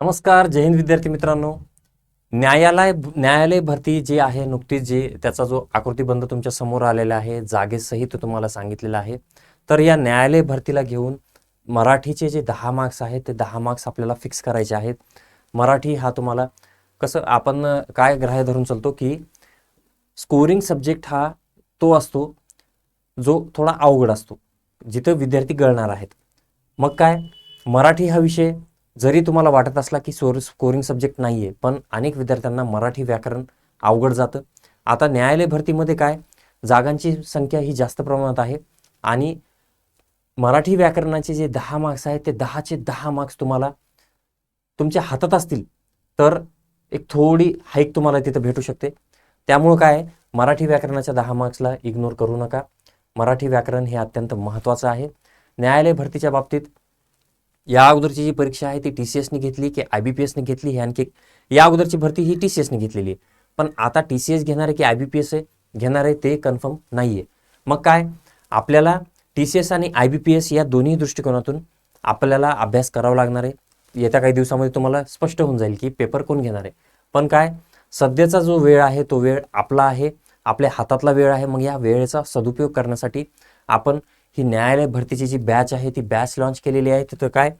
नमस्कार जय हिंद विद्यार्थी मित्रांनो. न्यायालय न्यायालय भरती जी आहे नुकतीच जी त्याचा जो आकृतीबंध तुमच्यासमोर आलेला आहे जागेसहित तुम्हाला सांगितलेला आहे. तर या न्यायालय भरतीला घेऊन मराठीचे जे दहा मार्क्स आहेत ते दहा मार्क्स आपल्याला फिक्स करायचे आहेत. मराठी हा तुम्हाला कसं आपण काय ग्राह्य धरून चालतो की स्कोरिंग सब्जेक्ट हा तो असतो जो थोडा अवघड असतो जिथं विद्यार्थी गळणार आहेत. मग काय? मराठी हा विषय जरी तुम्हाला वाटत असला की सोर स्कोरिंग सब्जेक्ट नाही आहे पण अनेक विद्यार्थ्यांना मराठी व्याकरण अवघड जातं. आता न्यायालय भरतीमध्ये काय? जागांची संख्या ही जास्त प्रमाणात आहे आणि मराठी व्याकरणाचे जे दहा मार्क्स आहेत ते दहाचे दहा मार्क्स तुम्हाला तुमच्या हातात असतील तर एक थोडी हाईक तुम्हाला तिथं भेटू शकते. त्यामुळं काय? मराठी व्याकरणाच्या दहा मार्क्सला इग्नोर करू नका. मराठी व्याकरण हे अत्यंत महत्त्वाचं आहे. न्यायालय भरतीच्या बाबतीत या अगोदरची जी परीक्षा आहे ती टी सी एसने घेतली की आय बी पी एसने घेतली ही आणखी या अगोदरची भरती ही टी सी एसने घेतलेली आहे. पण आता टी सी एस घेणार आहे की आय बी पी एस घेणार आहे ते कन्फर्म नाही आहे मग काय? आपल्याला टी सी एस आणि आय बी पी एस या दोन्ही दृष्टिकोनातून आपल्याला अभ्यास करावा लागणार आहे. येत्या काही दिवसामध्ये तुम्हाला स्पष्ट होऊन जाईल की पेपर कोण घेणार आहे. पण काय? सध्याचा जो वेळ आहे तो वेळ आपला आहे. आपल्या हातातला वेळ आहे. मग या वेळेचा सदुपयोग करण्यासाठी आपण ही न्यायालय भरतीची जी बॅच आहे ती बॅच लॉन्च केलेली आहे तिथं काय?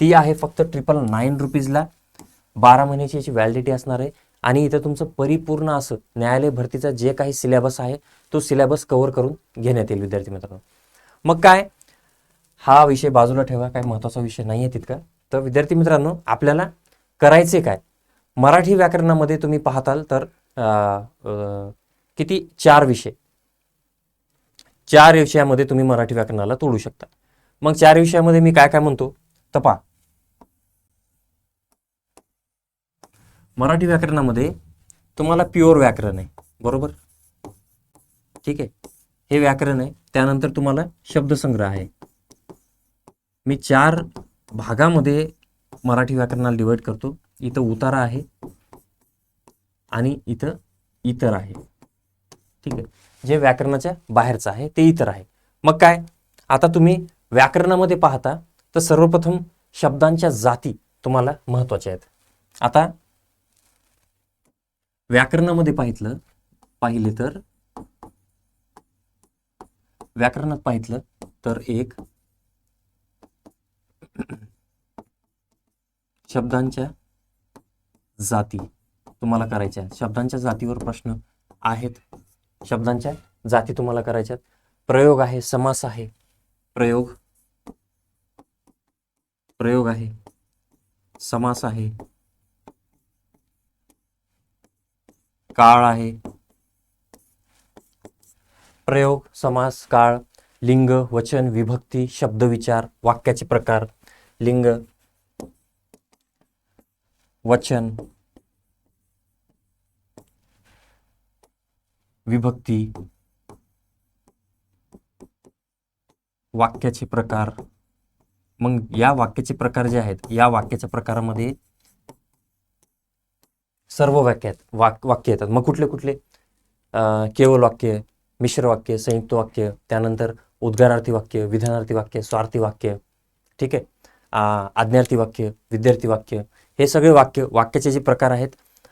ती आहे फक्त ट्रिपल नाईन रुपीजला बारा महिन्याची याची व्हॅलिडिटी असणार आहे. आणि इथं तुमचं परिपूर्ण असं न्यायालय भरतीचा जे काही सिलेबस आहे तो सिलेबस कव्हर करून घेण्यात येईल विद्यार्थी मित्रांनो. मग काय? हा विषय बाजूला ठेवा काय महत्त्वाचा विषय नाही आहे तितका. तर विद्यार्थी मित्रांनो आपल्याला करायचे काय? मराठी व्याकरणामध्ये तुम्ही पाहताल तर किती? चार विषय. चार विषयामध्ये तुम्ही मराठी व्याकरणाला तोडू शकता. मग चार विषयामध्ये मी काय काय म्हणतो? तपा मराठी व्याकरणामध्ये तुम्हाला प्युअर व्याकरण आहे. बरोबर? ठीक आहे. हे व्याकरण आहे. त्यानंतर तुम्हाला शब्दसंग्रह आहे. मी चार भागामध्ये मराठी व्याकरणाला डिवाइड करतो. इथं उतारा आहे आणि इथं इतर आहे. ठीक आहे. जे व्याकरणाच्या बाहेरचं आहे ते इतर आहे. मग काय? आता तुम्ही व्याकरणामध्ये पाहता तर सर्वप्रथम शब्दांच्या जाती तुम्हाला महत्त्वाच्या आहेत. आता व्याकरणामध्ये पाहितलं पाहिले तर व्याकरणात पाहितलं तर एक शब्दांच्या जाती तुम्हाला करायच्या शब्दांच्या जातीवर प्रश्न आहेत. शब्दांच्या जाती तुम्हाला करायच्यात. प्रयोग आहे समास आहे. प्रयोग. प्रयोग आहे. समास आहे. काळ आहे. प्रयोग समास काळ लिंग वचन विभक्ती शब्द विचार वाक्याचे प्रकार लिंग वचन विभक्ती वाक्याचे प्रकार. मग या वाक्याचे प्रकार जे आहेत या वाक्याच्या प्रकारामध्ये सर्व वाक्य आहेत वाक वाक्य येतात. मग कुठले कुठले? केवळ वाक्य मिश्र वाक्य संयुक्त वाक्य त्यानंतर उद्गारार्थी वाक्य विधानार्थी वाक्य स्वार्थी वाक्य ठीक आहे? आज्ञार्थी वाक्य विद्यार्थी वाक्य हे सगळे वाक्य वाक्याचे जे प्रकार आहेत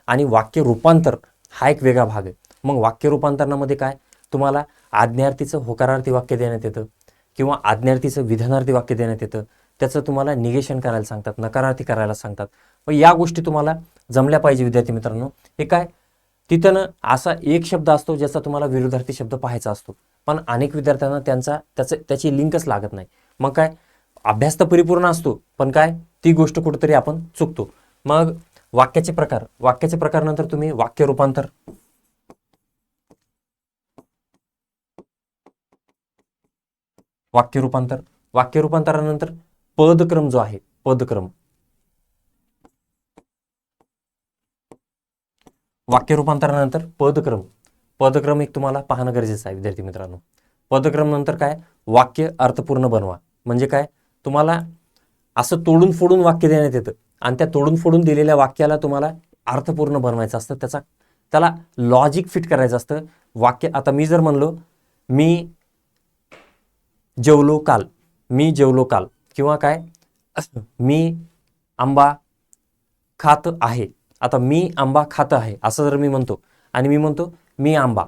आणि वाक्य रूपांतर हा एक वेगळा भाग आहे. मग वाक्य रूपांतरणामध्ये काय? तुम्हाला आज्ञार्थीचं होकारार्थी वाक्य देण्यात येतं किंवा आज्ञार्थीचं विधानार्थी वाक्य देण्यात येतं. त्याचं तुम्हाला निगेशन करायला सांगतात नकारार्थी करायला सांगतात. मग या गोष्टी तुम्हाला जमल्या पाहिजे विद्यार्थी मित्रांनो. हे काय? तिथं असा एक शब्द असतो ज्याचा तुम्हाला विरोधार्थी शब्द पाहायचा असतो. पण अनेक विद्यार्थ्यांना त्यांचा त्याचं त्याची लिंकच लागत नाही. मग काय? अभ्यास तर परिपूर्ण असतो पण काय? ती गोष्ट कुठेतरी आपण चुकतो. मग वाक्याचे प्रकार वाक्याचे प्रकारनंतर तुम्ही वाक्य रूपांतर वाक्यरूपांतर वाक्यरूपांतरानंतर पदक्रम जो आहे पदक्रम. वाक्यरूपांतरानंतर पदक्रम. पदक्रम एक तुम्हाला पाहणं गरजेचं आहे विद्यार्थी मित्रांनो. पदक्रम नंतर काय? वाक्य अर्थपूर्ण बनवा. म्हणजे काय? तुम्हाला असं तोडून फोडून वाक्य देण्यात येतं. आणि त्या तोडून फोडून दिलेल्या वाक्याला तुम्हाला अर्थपूर्ण बनवायचं असतं. त्याचा त्याला लॉजिक फिट करायचं असतं. वाक्य आता मी जर म्हणलो मी जेवलो काल. मी जेवलो काल. किंवा काय? मी आंबा खात आहे. आता मी आंबा खात आहे. असं जर मी म्हणतो. आणि मी म्हणतो मी आंबा.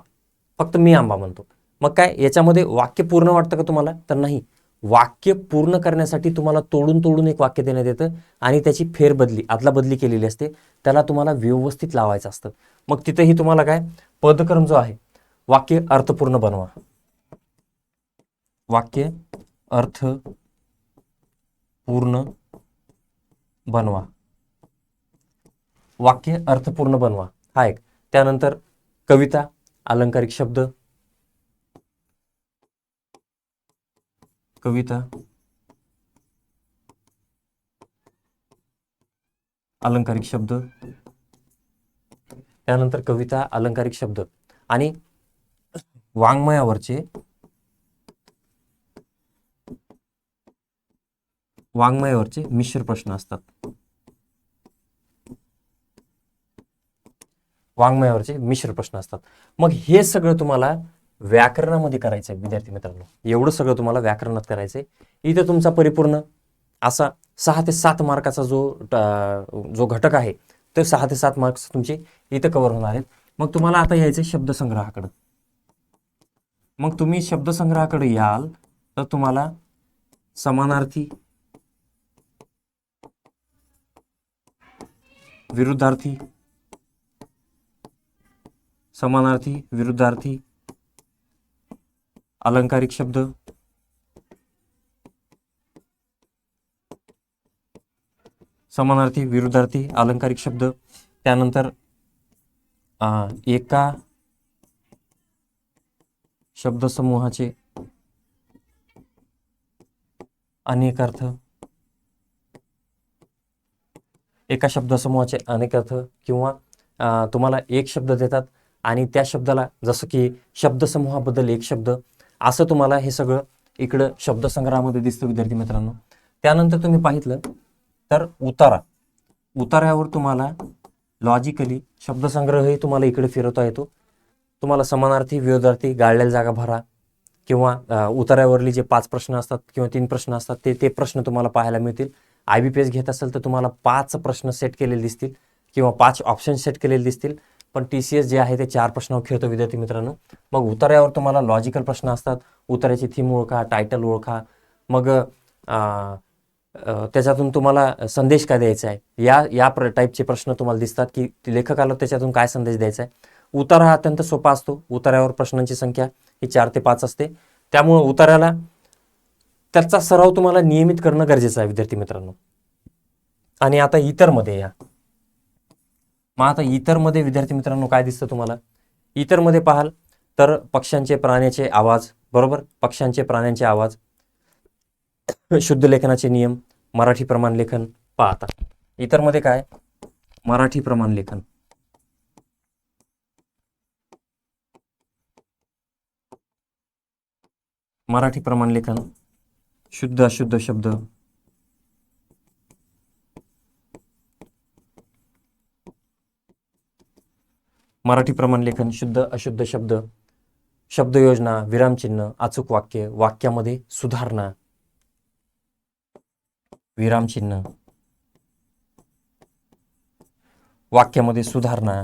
फक्त मी आंबा म्हणतो. मग काय? याच्यामध्ये वाक्य पूर्ण वाटतं का तुम्हाला? तर नाही. वाक्य पूर्ण करण्यासाठी तुम्हाला तोडून तोडून एक वाक्य देण्यात येतं आणि त्याची फेरबदली आदला बदली केलेली असते. त्याला तुम्हाला व्यवस्थित लावायचं असतं. मग तिथेही तुम्हाला काय? पदक्रम जो आहे वाक्य अर्थपूर्ण बनवा. वाक्य अर्थ पूर्ण बनवा. वाक्य अर्थपूर्ण बनवा. हा एक. त्यानंतर कविता अलंकारिक शब्द. कविता. अलंकारिक शब्द. त्यानंतर कविता अलंकारिक शब्द. आणि वाङ्मयावरचे वाङ्मयावरचे मिश्र प्रश्न असतात. वाङ्मयावरचे मिश्र प्रश्न असतात. मग हे सगळं तुम्हाला व्याकरणामध्ये करायचं आहे विद्यार्थी मित्रांनो. एवढं सगळं तुम्हाला व्याकरणात करायचं आहे इथं तुमचा परिपूर्ण असा सहा ते सात मार्काचा जो जो घटक आहे तो सहा ते सात मार्क्स तुमचे इथं कव्हर होणार आहेत. मग तुम्हाला आता यायचं आहे शब्दसंग्रहाकडं. मग तुम्ही शब्दसंग्रहाकडे याल तर तुम्हाला समानार्थी विरुद्धार्थी समानार्थी विरुद्धार्थी अलंकारिक शब्द समानार्थी विरुद्धार्थी अलंकारिक शब्द. त्यानंतर एका शब्दसमूहाचे अनेक अर्थ. एका शब्दसमूहाचे अनेक अर्थ किंवा तुम्हाला एक शब्द देतात आणि त्या शब्दाला जसं की शब्दसमूहाबद्दल एक शब्द असं तुम्हाला हे सगळं इकडं शब्दसंग्रहामध्ये दिसतं विद्यार्थी मित्रांनो. त्यानंतर तुम्ही पाहितलं तर उतारा. उतार्यावर तुम्हाला लॉजिकली शब्दसंग्रहही तुम्हाला इकडे फिरवता येतो. तुम्हाला समानार्थी विरोधार्थी गाळलेल्या जागा भरा किंवा उतारावरली उतार्यावरली जे पाच प्रश्न असतात किंवा तीन प्रश्न असतात ते ते प्रश्न तुम्हाला पाहायला मिळतील. आय बी पी एस घेत असेल तर तुम्हाला पाच प्रश्न सेट केलेले दिसतील किंवा पाच ऑप्शन सेट केलेले दिसतील. पण टी सी एस जे आहे ते चार प्रश्न खेळतो विद्यार्थी मित्रांनो. मग उतार्यावर तुम्हाला लॉजिकल प्रश्न असतात. उतार्याची थीम ओळखा टायटल ओळखा. मग त्याच्यातून तुम्हाला संदेश काय द्यायचा आहे? या या प्र टाईपचे प्रश्न तुम्हाला दिसतात की लेखकाला त्याच्यातून काय संदेश द्यायचा आहे? उतारा हा अत्यंत सोपा असतो. उतार्यावर प्रश्नांची संख्या ही चार ते पाच असते. त्यामुळं उतार्याला त्याचा सराव तुम्हाला नियमित करणं गरजेचं आहे विद्यार्थी मित्रांनो. आणि आता इतरमध्ये या. मग आता इतरमध्ये विद्यार्थी मित्रांनो काय दिसतं तुम्हाला? इतरमध्ये पाहाल तर पक्ष्यांचे प्राण्याचे आवाज बरोबर? पक्ष्यांचे प्राण्यांचे आवाज. शुद्ध लेखनाचे नियम मराठी प्रमाण लेखन पाहता इतरमध्ये काय? मराठी प्रमाण लेखन. मराठी प्रमाण लेखन. शुद्ध अशुद्ध शब्द. मराठी प्रमाण लेखन शुद्ध अशुद्ध शब्द शब्दयोजना विरामचिन्ह अचूक वाक्य वाक्यामध्ये सुधारणा विरामचिन्ह वाक्यामध्ये सुधारणा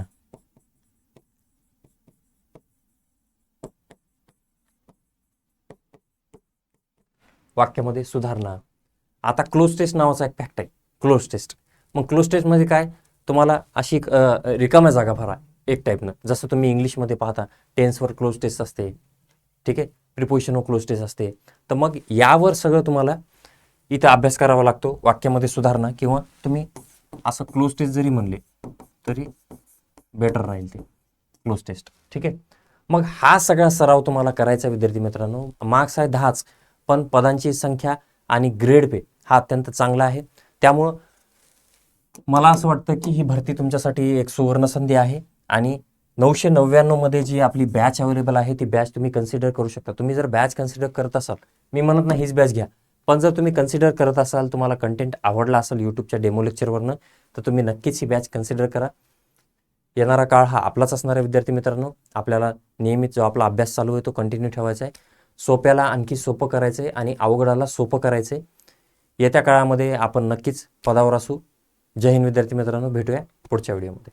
वाक्यामध्ये सुधारणा. आता क्लोज टेस्ट नावाचा एक फॅक्ट आहे. क्लोज टेस्ट मग क्लोज टेस्टमध्ये म्हणजे काय? तुम्हाला अशी एक, रिकाम्या जागा भरा एक टाईपनं जसं तुम्ही इंग्लिशमध्ये पाहता टेन्सवर क्लोज टेस्ट असते. ठीक आहे? प्रिपोजिशनवर क्लोज टेस्ट असते. तर मग यावर सगळं तुम्हाला इथं अभ्यास करावा लागतो वाक्यामध्ये सुधारणा किंवा तुम्ही असं क्लोज टेस्ट जरी म्हणले तरी बेटर राहील ते. क्लोज टेस्ट ठीक आहे? मग हा सगळा सराव तुम्हाला करायचा विद्यार्थी मित्रांनो. मार्क्स आहे दहाच. पण पदांची संख्या आणि ग्रेड पे हा अत्यंत चांगला आहे. त्यामुळं मला असं वाटतं की ही भरती तुमच्यासाठी एक सुवर्ण संधी आहे आणि नऊशे नव्याण्णवमध्ये जी आपली बॅच अवेलेबल आहे ती बॅच तुम्ही कन्सिडर करू शकता. तुम्ही जर बॅच कन्सिडर करत असाल मी म्हणत नाही हीच बॅच घ्या पण जर तुम्ही कन्सिडर करत असाल तुम्हाला कंटेंट आवडला असेल यूट्यूबच्या डेमो लेक्चरवरनं तर तुम्ही नक्कीच ही बॅच कन्सिडर करा. येणारा काळ हा आपलाच असणारा विद्यार्थी मित्रांनो. आपल्याला नियमित जो आपला अभ्यास चालू आहे तो कंटिन्यू ठेवायचा आहे. सोप्याला आणखी सोपं करायचं आहे आणि अवघडाला सोपं करायचं आहे येत्या काळामध्ये आपण नक्कीच पदावर असू. जय हिंद विद्यार्थी मित्रांनो भेटूया पुढच्या व्हिडिओमध्ये.